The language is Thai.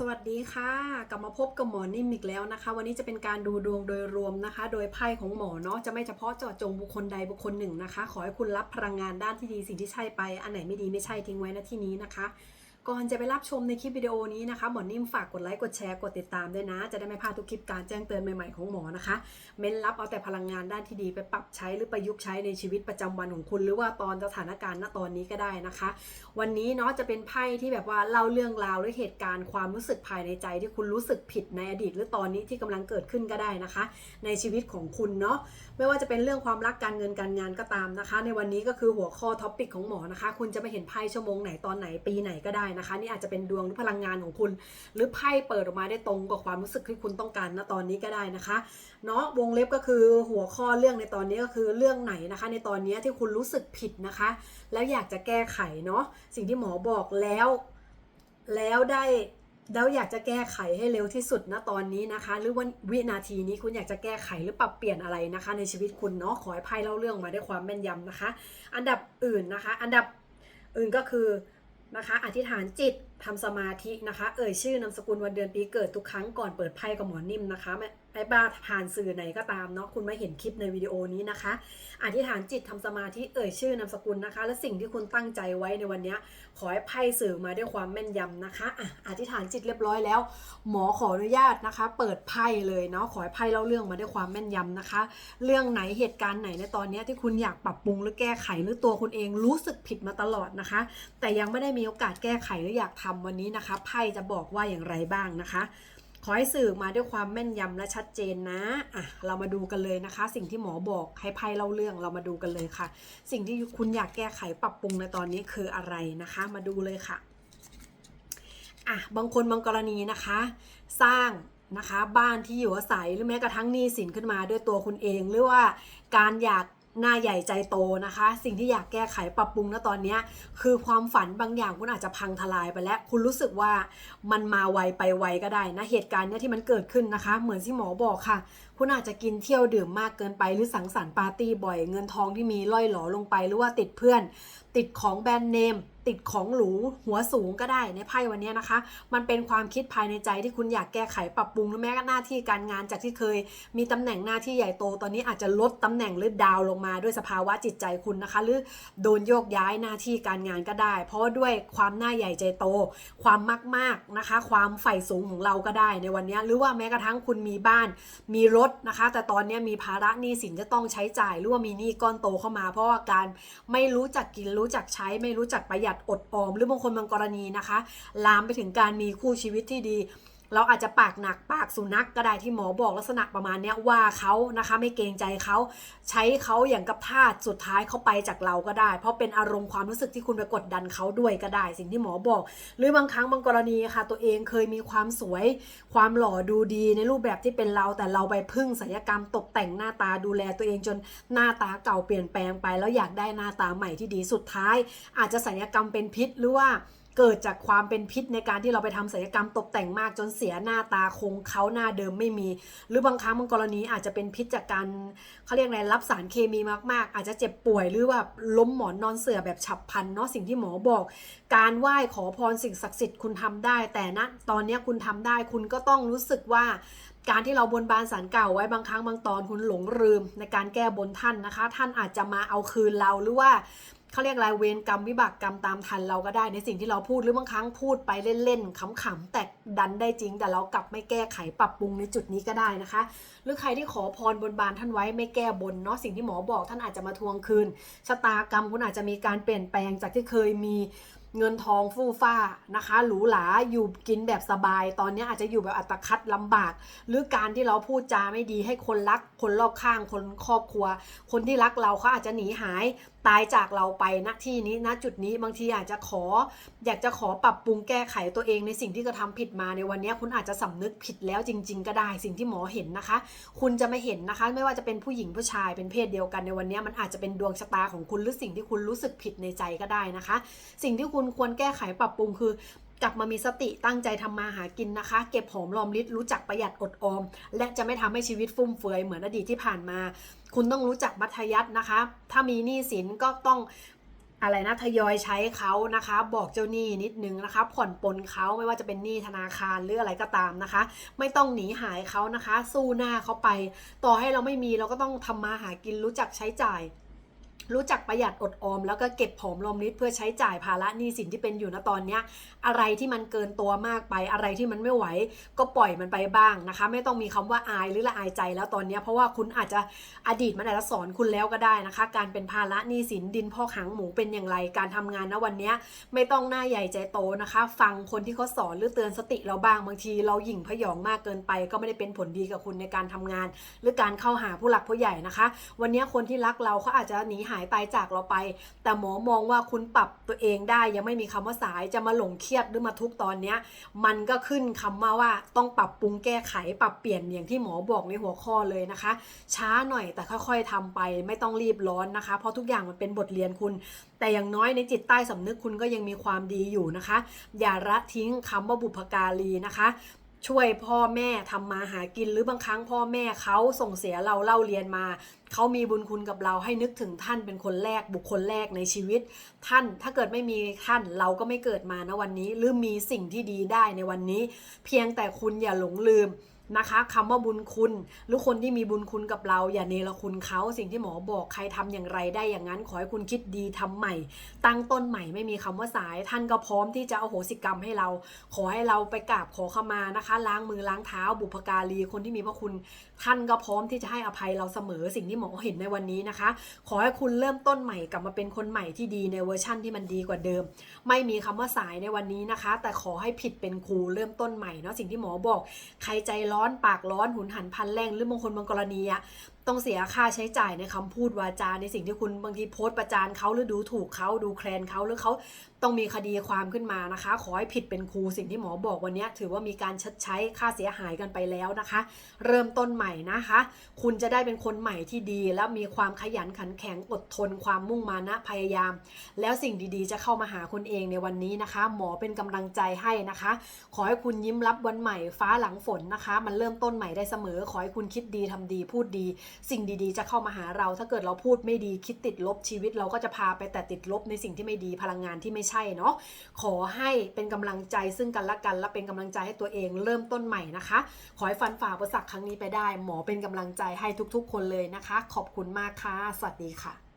สวัสดีค่ะ กลับมาพบกับหมอนิ่มอีกแล้วนะคะ วันนี้จะเป็นการดูดวงโดยรวมนะคะ โดยไพ่ของหมอเนาะจะไม่เฉพาะเจาะจงบุคคลใดบุคคลหนึ่งนะคะ ขอให้คุณรับพลังงานด้านที่ดีสิ่งที่ใช่ไป อันไหนไม่ดีไม่ใช่ทิ้งไว้ณที่นี้นะคะ ก่อนจะไปรับชมในคลิปวิดีโอนี้นะคะหมอนิ่มฝากกดไลค์กดแชร์กดติดตามด้วยนะ จะได้ไม่พลาดทุกคลิปการแจ้งเตือนใหม่ๆของหมอนะคะ เม้นรับเอาแต่พลังงานด้านที่ดีไปปรับใช้หรือประยุกต์ใช้ในชีวิตประจำวันของคุณ หรือว่าตอนสถานการณ์ณตอนนี้ก็ได้นะคะ วันนี้เนาะจะเป็นไพ่ที่แบบว่าเล่าเรื่องราวหรือเหตุการณ์ความรู้สึกภายในใจที่คุณรู้สึกผิดในอดีต หรือตอนนี้ที่กำลังเกิดขึ้นก็ได้นะคะ ในชีวิตของคุณเนาะไม่ว่าจะเป็นเรื่องความรักการเงินการงานก็ตามนะคะ ในวันนี้ก็คือหัวข้อท็อปิกของหมอนะคะ คุณจะไม่เห็นไพ่ชั่วโมงไหนตอนไหนปีไหนก็ได้นะคะนี่อาจจะเป็นดวงหรือพลังงานของคุณ หรือไพ่เปิดออกมาได้ตรงกับความรู้สึกที่คุณต้องการณตอนนี้ก็ได้นะคะเนาะวงเล็บก็คือหัวข้อเรื่องในตอนนี้ก็คือเรื่องไหนนะคะ ในตอนนี้ที่คุณรู้สึกผิดนะคะ แล้วอยากจะแก้ไขเนาะสิ่งที่หมอบอกแล้ว แล้วได้แล้วอยากจะแก้ไขให้เร็วที่สุดนะตอนนี้นะคะ หรือว่าวินาทีนี้คุณอยากจะแก้ไขหรือปรับเปลี่ยนอะไรนะคะ ในชีวิตคุณเนาะขอให้ไพ่เล่าเรื่องมาด้วยความแม่นยำนะคะ อันดับอื่นนะคะ อันดับอื่นก็คือ นะคะ อธิษฐานจิตทำสมาธินะคะ เอ่ยชื่อนามสกุลวันเดือนปีเกิดทุกครั้งก่อนเปิดไพ่กับหมอนิ่มนะคะไม่ไม่บ้าผ่านสื่อไหนก็ตามเนาะคุณมาเห็นคลิปในวิดีโอนี้นะคะ อธิษฐานจิตทำสมาธิเอ่ยชื่อนามสกุลนะคะ และสิ่งที่คุณตั้งใจไว้ในวันนี้ขอให้ไพ่สื่อมาด้วยความแม่นยำนะคะอะอธิษฐานจิตเรียบร้อยแล้ว หมอขออนุญาตนะคะ เปิดไพ่เลยเนาะขอให้ไพ่เล่าเรื่องมาด้วยความแม่นยำนะคะ เรื่องไหนเหตุการณ์ไหนในตอนนี้ที่คุณอยากปรับปรุงหรือแก้ไขหรือตัวคุณเองรู้สึกผิดมาตลอดนะคะ แต่ยังไม่ได้มีโอกาสแก้ไขหรืออยากทำวันนี้นะคะไพ่จะบอกว่าอย่างไรบ้างนะคะ อให้สื่อมาด้วยความแม่นยำและชัดเจนนะอะเรามาดูกันเลยนะคะ สิ่งที่หมอบอกให้ไพ่เล่าเรื่องเรามาดูกันเลยค่ะ สิ่งที่คุณอยากแก้ไขปรับปรุงในตอนนี้คืออะไรนะคะ มาดูเลยค่ะอะบางคนบางกรณีนะคะ สร้างนะคะบ้านที่อยู่อาศัยหรือแม้กระทั่งหนี้สินขึ้นมาด้วยตัวคุณเอง หรือว่าการอยาก หน้าใหญ่ใจโตนะคะ สิ่งที่อยากแก้ไขปรับปรุงนะตอนนี้คือความฝันบางอย่างคุณอาจจะพังทลายไปแล้ว คุณรู้สึกว่ามันมาไวไปไวก็ได้นะเหตุการณ์เนี้ยที่มันเกิดขึ้นนะคะ เหมือนที่หมอบอกค่ะ คุณอาจจะกินเที่ยวดื่มมากเกินไป หรือสังสรรค์ปาร์ตี้บ่อยเงินทองที่มีล่อยหลอลงไปหรือว่าติดเพื่อน ติดของแบรนด์เนม ติดของหรูหัวสูงก็ได้ในไพ่วันนี้นะคะ มันเป็นความคิดภายในใจที่คุณอยากแก้ไขปรับปรุงหรือแม้กระทั่งหน้าที่การงานจากที่เคย มีตำแหน่งหน้าที่ใหญ่โตตอนนี้อาจจะลดตำแหน่งหรือดาวลงมาด้วยสภาวะจิตใจคุณนะคะ หรือโดนโยกย้ายหน้าที่การงานก็ได้ เพราะด้วยความหน้าใหญ่ใจโต ความมากๆนะคะ ความใฝ่สูงของเราก็ได้ในวันนี้หรือว่าแม้กระทั่งคุณมีบ้าน มีรถนะคะ แต่ตอนนี้มีภาระหนี้สินจะต้องใช้จ่ายหรือว่ามีหนี้ก้อนโตเข้ามา เพราะว่าการไม่รู้จักกินรู้จักใช้ไม่รู้จักประหยัดอดออม หรือบางคนบางกรณีนะคะ ลามไปถึงการมีคู่ชีวิตที่ดี เราอาจจะปากหนักปากสุนัขกก็ได้ที่หมอบอกลักษณะประมาณเนี้ยว่าเขานะคะไม่เกรงใจเขาใช้เขาอย่างกับทาสสุดท้ายเขาไปจากเราก็ได้ เพราะเป็นอารมณ์ความรู้สึกที่คุณไปกดดันเขาด้วยก็ได้ สิ่งที่หมอบอก หรือบางครั้งบางกรณีค่ะ ตัวเองเคยมีความสวย ความหล่อดูดีในรูปแบบที่เป็นเรา แต่เราไปพึ่งศัลยกรรมตกแต่งหน้าตาดูแลตัวเองจนหน้าตาเก่าเปลี่ยนแปลงไป แล้วอยากได้หน้าตาใหม่ที่ดีสุดท้าย อาจจะศัลยกรรมเป็นพิษหรือว่า เกิดจากความเป็นพิษในการที่เราไปทำศัลยกรรมตกแต่งมากจนเสียหน้าตาคงเขาหน้าเดิมไม่มี หรือบางครั้งบางกรณีอาจจะเป็นพิษจากการเขาเรียกอะไรรับสารเคมีมากๆ อาจจะเจ็บป่วยหรือว่าล้มหมอนนอนเสื่อแบบฉับพลันเนาะสิ่งที่หมอบอก การไหว้ขอพรสิ่งศักดิ์สิทธิ์คุณทำได้ แต่ณตอนนี้คุณทำได้คุณก็ต้องรู้สึกว่า การที่เราบนบานสารเก่าไว้บางครั้งบางตอนคุณหลงลืมในการแก้บนท่านนะคะ ท่านอาจจะมาเอาคืนเราหรือว่าเขาเรียกอะไรเวรกรรมวิบากกรรมตามทันเราก็ได้ในสิ่งที่เราพูดหรือบางครั้งพูดไปเล่นๆขำๆแต่ดันได้จริง แต่เรากลับไม่แก้ไขปรับปรุงในจุดนี้ก็ได้นะคะ หรือใครที่ขอพรบนบานท่านไว้ไม่แก้บนเนาะสิ่งที่หมอบอกท่านอาจจะมาทวงคืนชะตากรรมคุณอาจจะมีการเปลี่ยนแปลงจากที่เคยมี เงินทองฟู่ฟ้านะคะ หรูหราอยู่กินแบบสบาย ตอนนี้อาจจะอยู่แบบอัตคัดลำบาก หรือการที่เราพูดจาไม่ดีให้คนรัก คนรอบข้างคนครอบครัว คนที่รักเราเขาอาจจะหนีหาย ตายจากเราไปณที่นี้ณจุดนี้บางทีอาจจะขอ อยากจะขอปรับปรุงแก้ไขตัวเองในสิ่งที่กระทำผิดมาในวันนี้คุณอาจจะสำนึกผิดแล้วจริง ๆ ก็ได้สิ่งที่หมอเห็นนะคะ คุณจะไม่เห็นนะคะ ไม่ว่าจะเป็นผู้หญิงผู้ชายเป็นเพศเดียวกันในวันนี้มันอาจจะเป็นดวงชะตาของคุณหรือสิ่งที่คุณรู้สึกผิดในใจก็ได้นะคะ สิ่งที่คุณควรแก้ไขปรับปรุงคือ กลับมามีสติตั้งใจทำมาหากินนะคะ เก็บหอมรอมริบรู้จักประหยัดอดออม และจะไม่ทำให้ชีวิตฟุ่มเฟือยเหมือนอดีตที่ผ่านมา คุณต้องรู้จักมัธยัตินะคะ ถ้ามีหนี้สินก็ต้องอะไรนะทยอยใช้เขานะคะ บอกเจ้าหนี้นิดนึงนะคะ ผ่อนปลนเขาไม่ว่าจะเป็นหนี้ธนาคารหรืออะไรก็ตามนะคะ ไม่ต้องหนีหายเขานะคะ สู้หน้าเขาไป ต่อให้เราไม่มีเราก็ต้องทำมาหากินรู้จักใช้จ่าย รู้จักประหยัดอดออม แล้วก็เก็บผอมรอมริบเพื่อใช้จ่ายภาระหนี้สินที่เป็นอยู่ณตอนเนี้ยอะไรที่มันเกินตัวมากไปอะไรที่มันไม่ไหว ก็ปล่อยมันไปบ้างนะคะ ไม่ต้องมีคำว่าอายหรือละอายใจแล้วตอนเนี้ยเพราะว่าคุณอาจจะอดีตมันอาจจะสอนคุณแล้วก็ได้นะคะ การเป็นภาระหนี้สินดินพ่อกหางหมูเป็นอย่างไรการทำงานณวันเนี้ยไม่ต้องหน้าใหญ่ใจโตนะคะ ฟังคนที่เขาสอนหรือเตือนสติเราบ้างบางทีเราหยิ่งพยองมากเกินไป ก็ไม่ได้เป็นผลดีกับคุณในการทำงาน หรือการเข้าหาผู้หลักผู้ใหญ่นะคะ วันนี้คนที่รักเราเขาอาจจะหนีหาายตายจากเราไป แต่หมอมองว่าคุณปรับตัวเองได้ยังไม่มีคำว่าสายจะมาหลงเครียดหรือมาทุกข์ตอนเนี้ย มันก็ขึ้นคำมาว่าต้องปรับปรุงแก้ไขปรับเปลี่ยนอย่างที่หมอบอกในหัวข้อเลยนะคะ ช้าหน่อยแต่ค่อยๆทำไปไม่ต้องรีบร้อนนะคะ เพราะทุกอย่างมันเป็นบทเรียนคุณ แต่อย่างน้อยในจิตใต้สำนึกคุณก็ยังมีความดีอยู่นะคะ อย่าละทิ้งคำว่าบุพการีนะคะ ช่วยพ่อแม่ทำมาหากินหรือบางครั้งพ่อแม่เขาส่งเสียเราเล่าเรียนมา เขามีบุญคุณกับเราให้นึกถึงท่านเป็นคนแรกบุคคลแรกในชีวิต ท่านถ้าเกิดไม่มีท่านเราก็ไม่เกิดมานะวันนี้ หรือมีสิ่งที่ดีได้ในวันนี้ เพียงแต่คุณอย่าหลงลืม นะคะคำว่าบุญคุณหรือคนที่มีบุญคุณกับเรา อย่าเนรคุณเขาสิ่งที่หมอบอกใครทำอย่างไรได้อย่างนั้นขอให้คุณคิดดีทำใหม่ ตั้งต้นใหม่ไม่มีคำว่าสาย ท่านก็พร้อมที่จะเอาโหสิกรรมให้เรา ขอให้เราไปกราบขอขมานะคะ ล้างมือล้างเท้า บุพการีคนที่มีพระคุณ ท่านก็พร้อมที่จะให้อภัยเราเสมอสิ่งที่หมอเห็นในวันนี้นะคะ ขอให้คุณเริ่มต้นใหม่กลับมาเป็นคนใหม่ที่ดีในเวอร์ชั่นที่มันดีกว่าเดิม ไม่มีคำว่าสายในวันนี้นะคะ แต่ขอให้ผิดเป็นครูเริ่มต้นใหม่เนาะสิ่งที่หมอบอก ใครใจร้อน้อน ปากร้อน หุนหันพันแรงหรือบางคนบางกรณีอะ ต้องเสียค่าใช้จ่ายในคำพูดวาจาในสิ่งที่คุณบางทีโพสต์ประจานเขาหรือดูถูกเขาดูแคลนเขาหรือเขาต้องมีคดีความขึ้นมานะคะ ขอให้ผิดเป็นครูสิ่งที่หมอบอกวันนี้ถือว่ามีการชดใช้ค่าเสียหายกันไปแล้วนะคะ เริ่มต้นใหม่นะคะ คุณจะได้เป็นคนใหม่ที่ดี แล้วมีความขยันขันแข็งอดทนความมุ่งมานะพยายาม แล้วสิ่งดีๆ จะเข้ามาหาคุณเองในวันนี้นะคะ หมอเป็นกำลังใจให้นะคะ ขอให้คุณยิ้มรับวันใหม่ฟ้าหลังฝนนะคะ มันเริ่มต้นใหม่ได้เสมอ ขอให้คุณคิดดีทำดีพูดดีสิ่งดีๆ จะเข้ามาหาเรา ถ้าเกิดเราพูดไม่ดีคิดติดลบชีวิต เราก็จะพาไปแต่ติดลบในสิ่งที่ไม่ดีพลังงานที่ไม่ใช่เนาะขอให้เป็นกำลังใจซึ่งกันและกัน และเป็นกำลังใจให้ตัวเองเริ่มต้นใหม่นะคะ ขอให้ฟันฝ่าอุปสรรคครั้งนี้ไปได้ หมอเป็นกำลังใจให้ทุกๆ คนเลยนะคะ ขอบคุณมากค่ะสวัสดีค่ะ